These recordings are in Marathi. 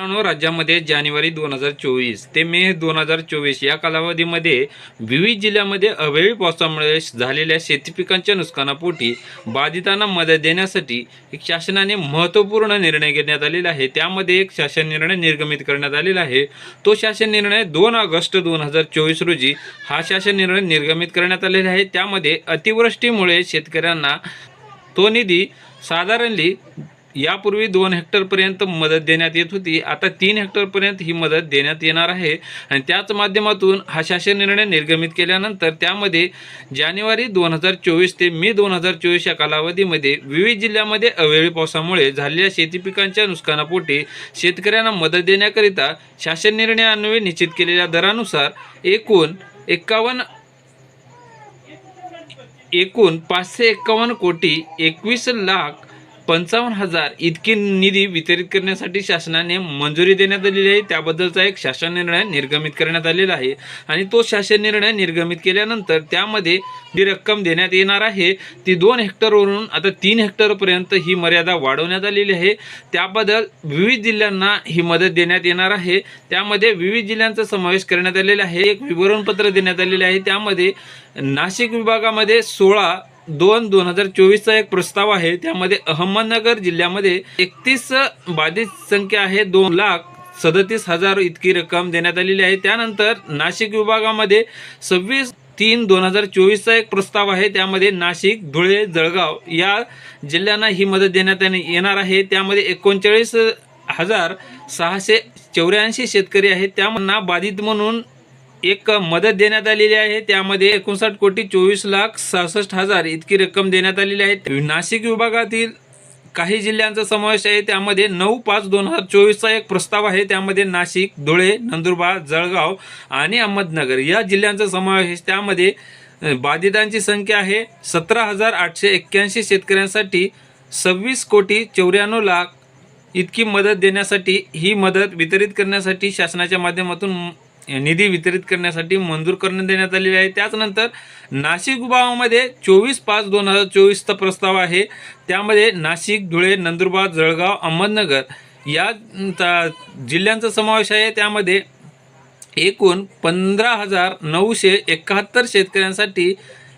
मित्रांनो राज्यामध्ये जानेवारी दोन हजार चोवीस ते मे दोन हजार चोवीस या कालावधीमध्ये विविध जिल्ह्यामध्ये अवेळी पावसामुळे झालेल्या शेती पिकांच्या नुकसानापोटी बाधितांना मदत देण्यासाठी एक शासनाने महत्त्वपूर्ण निर्णय घेण्यात आलेला आहे. त्यामध्ये एक शासन निर्णय निर्गमित करण्यात आलेला आहे. तो शासन निर्णय दोन ऑगस्ट दोन हजार चोवीस रोजी हा शासन निर्णय निर्गमित करण्यात आलेला आहे. त्यामध्ये अतिवृष्टीमुळे शेतकऱ्यांना तो निधी साधारणली यापूर्वी दोन हेक्टरपर्यंत मदत देण्यात येत होती. आता तीन हेक्टरपर्यंत ही मदत देण्यात येणार आहे. आणि त्याच माध्यमातून हा शासन निर्णय निर्गमित केल्यानंतर त्यामध्ये जानेवारी दोन हजार चोवीस ते मे दोन हजार चोवीस या कालावधीमध्ये विविध जिल्ह्यामध्ये अवेळी पावसामुळे झालेल्या शेती पिकांच्या नुकसानापोटी शेतकऱ्यांना मदत देण्याकरिता शासन निर्णयान्वये निश्चित केलेल्या दरानुसार एकूण एकावन्न एकूण पाचशे एक्कावन्न कोटी एकवीस लाख पंचावन्न हजार इतकी निधी वितरित करण्यासाठी शासनाने मंजुरी देण्यात आलेली आहे. त्याबद्दलचा एक शासन निर्णय निर्गमित करण्यात आलेला आहे. आणि तो शासन निर्णय निर्गमित केल्यानंतर त्यामध्ये जी रक्कम देण्यात येणार आहे ती दोन हेक्टरवरून आता तीन हेक्टरपर्यंत ही मर्यादा वाढवण्यात आलेली आहे. त्याबद्दल विविध जिल्ह्यांना ही मदत देण्यात येणार आहे. त्यामध्ये विविध जिल्ह्यांचा समावेश करण्यात आलेला आहे. एक विवरणपत्र देण्यात आलेले आहे. त्यामध्ये नाशिक विभागामध्ये सोळा दोन दोन हजार चोवीसचा एक प्रस्ताव आहे. त्यामध्ये अहमदनगर जिल्ह्यामध्ये एकतीस बाधित संख्या आहे. दोन लाख सदतीस हजार इतकी रक्कम देण्यात आलेली आहे. त्यानंतर नाशिक विभागामध्ये सव्वीस तीन दोन हजार चोवीसचा एक प्रस्ताव आहे. त्यामध्ये नाशिक धुळे जळगाव या जिल्ह्यांना ही मदत देण्यात येणार आहे. त्यामध्ये एकोणचाळीस हजार सहाशे चौऱ्याऐंशी शेतकरी आहेत. त्यांना बाधित म्हणून एक मदत देण्यात आलेली आहे. त्यामध्ये एकोणसाठ कोटी चोवीस लाख सहासष्ट हजार इतकी रक्कम देण्यात आलेली आहे. नाशिक विभागातील काही जिल्ह्यांचा समावेश आहे. त्यामध्ये नऊ पाच दोन हजार चोवीसचा एक प्रस्ताव आहे. त्यामध्ये नाशिक धुळे नंदुरबार जळगाव आणि अहमदनगर या जिल्ह्यांचा समावेश आहे. त्यामध्ये बाधितांची संख्या आहे. सतरा हजार आठशे एक्क्याऐंशी शेतकऱ्यांसाठी सव्वीस कोटी चौऱ्याण्णव लाख इतकी मदत देण्यासाठी ही मदत वितरित करण्यासाठी शासनाच्या माध्यमातून निधी वितरित करण्यासाठी मंजूर करण्यात देण्यात आलेली आहे. त्याचनंतर नाशिक विभागामध्ये चोवीस पाच दोन हजार चोवीसचा प्रस्ताव आहे. त्यामध्ये नाशिक धुळे नंदुरबार जळगाव अहमदनगर या जिल्ह्यांचा समावेश आहे. त्यामध्ये एकूण पंधरा हजार नऊशे एकाहत्तर शेतकऱ्यांसाठी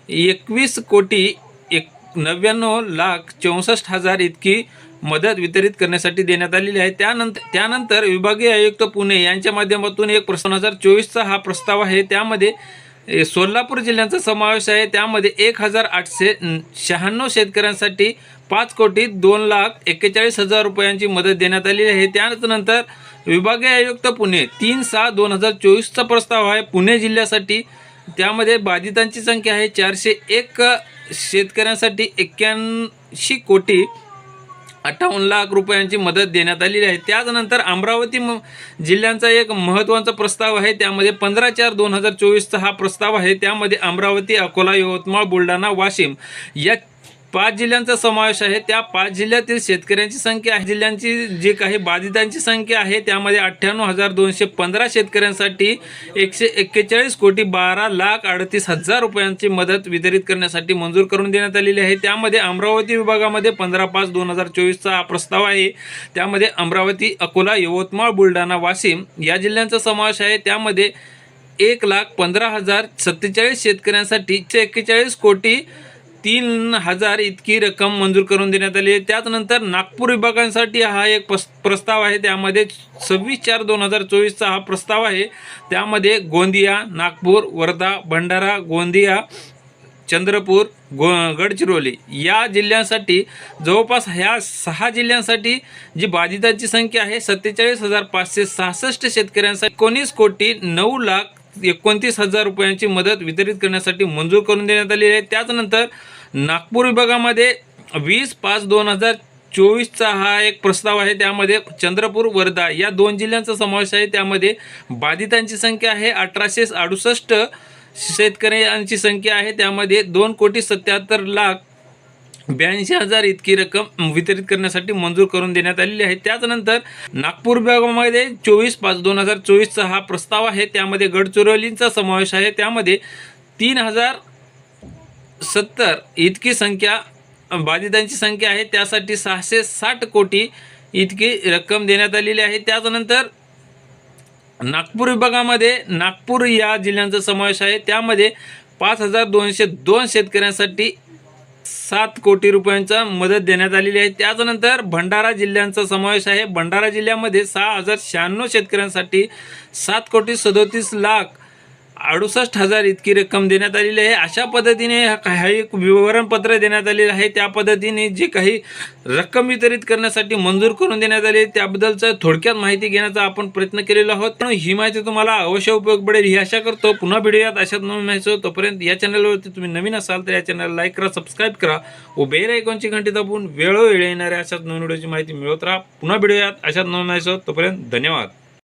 एकवीस कोटी एक नव्याण्णव लाख चौसष्ट हजार इतकी मदत वितरित करण्यासाठी देण्यात आलेली आहे. त्यानंतर त्यानंतर विभागीय आयुक्त पुणे यांच्या माध्यमातून एक प्रस्ताव दोन हजार चोवीसचा हा प्रस्ताव आहे. त्यामध्ये सोलापूर जिल्ह्यांचा समावेश आहे. त्यामध्ये एक हजार आठशे शहाण्णव शेतकऱ्यांसाठी पाच कोटी दोन लाख एक्केचाळीस हजार रुपयांची मदत देण्यात आलेली आहे. त्यानंतर विभागीय आयुक्त पुणे तीन सहा दोन हजार चोवीसचा प्रस्ताव आहे. पुणे जिल्ह्यासाठी त्यामध्ये बाधितांची संख्या आहे. चारशे एक शेतकऱ्यांसाठी एक्क्याऐंशी कोटी अठ्ठावन्न लाख रुपयांची मदत देण्यात आलेली आहे. त्याचनंतर अमरावती म जिल्ह्यांचा एक महत्त्वाचा प्रस्ताव आहे. त्यामध्ये पंधरा चार दोन हजार चोवीसचा हा प्रस्ताव आहे. त्यामध्ये अमरावती अकोला यवतमाळ बुलढाणा वाशिम या पाच जिल्ह्यांचा समावेश आहे. त्या पाच जिल्ह्यातील शेतकऱ्यांची संख्या आहे. जिल्ह्यांची जी काही बाधितांची संख्या आहे त्यामध्ये अठ्ठ्याण्णव हजार दोनशे पंधरा शेतकऱ्यांसाठी एकशे एक्केचाळीस कोटी बारा लाख अडतीस हजार रुपयांची मदत वितरित करण्यासाठी मंजूर करून देण्यात आलेली आहे. त्यामध्ये अमरावती विभागामध्ये पंधरा पाच दोन हजार चोवीसचा हा प्रस्ताव आहे. त्यामध्ये अमरावती अकोला यवतमाळ बुलढाणा वाशिम या जिल्ह्यांचा समावेश आहे. त्यामध्ये एक लाख पंधरा हजार सत्तेचाळीस शेतकऱ्यांसाठी एकशे एक्केचाळीस कोटी तीन हजार इतकी रक्कम मंजूर करून देण्यात आली आहे. त्याचनंतर नागपूर विभागांसाठी हा एक पस प्रस्ताव आहे. त्यामध्ये सव्वीस चार दोन हजार चोवीसचा हा प्रस्ताव आहे. त्यामध्ये गोंदिया नागपूर वर्धा भंडारा गोंदिया चंद्रपूर गो गडचिरोली या जिल्ह्यांसाठी जवळपास ह्या सहा जिल्ह्यांसाठी जी बाधितांची संख्या आहे सत्तेचाळीस हजार पाचशे सहासष्ट शेतकऱ्यांसाठी एकोणीस कोटी नऊ लाख एकोणतीस हजार रुपयांची मदत वितरित करण्यासाठी मंजूर करून देण्यात आली आहे. त्याचनंतर नागपूर विभागामध्ये वीस पाच दोन हजार चोवीसचा हा एक प्रस्ताव आहे. त्यामध्ये चंद्रपूर वर्धा या दोन जिल्ह्यांचा समावेश आहे. त्यामध्ये बाधितांची संख्या आहे. अठराशे अडुसष्ट शेतकऱ्यांची संख्या आहे. त्यामध्ये दोन कोटी सत्याहत्तर लाख ब्याऐंशी हजार इतकी रक्कम वितरित करण्यासाठी मंजूर करून देण्यात आलेली आहे. त्याचनंतर नागपूर विभागामध्ये चोवीस पाच दोन हजार चोवीसचा हा प्रस्ताव आहे. त्यामध्ये गडचिरोलींचा समावेश आहे. त्यामध्ये तीन हजार सत्तर इतकी संख्या बाधितांची संख्या आहे. त्यासाठी सहाशे साठ कोटी इतकी रक्कम देण्यात आलेली आहे. त्याचनंतर नागपूर विभागामध्ये नागपूर या जिल्ह्यांचा समावेश आहे. त्यामध्ये पाच हजार दोनशे दोन शेतकऱ्यांसाठी सात कोटी रुपयांचा मदत देण्यात आलेली आहे. त्याच्यानंतर भंडारा जिल्ह्यांचा समावेश आहे. भंडारा जिल्ह्यामध्ये सहा हजार शहाण्णव शेतकऱ्यांसाठी सात कोटी सदोतीस लाख अडुसष्ट हजार इतकी रक्कम देण्यात आलेली आहे. अशा पद्धतीने हा काही एक विवरणपत्र देण्यात आलेलं आहे. त्या पद्धतीने जे काही रक्कम वितरित करण्यासाठी मंजूर करून देण्यात आली आहे, त्याबद्दलचं थोडक्यात माहिती घेण्याचा आपण प्रयत्न केलेला आहोत. त्यामुळे ही माहिती तुम्हाला अवश्य उपयोग पडेल ही आशा करतो. पुन्हा भेटूयात अशाच नवीन माहिती तोपर्यंत या चॅनलवरती तुम्ही नवीन असाल तर या चॅनलला लाईक करा सबस्क्राईब करा व बेल ऐकॉनची घंटी दाबून वेळोवेळी येणाऱ्या अशाच नवीन व्हिडिओची माहिती मिळवत राहा. पुन्हा भेटूयात अशाच नवीन माहिती तोपर्यंत धन्यवाद.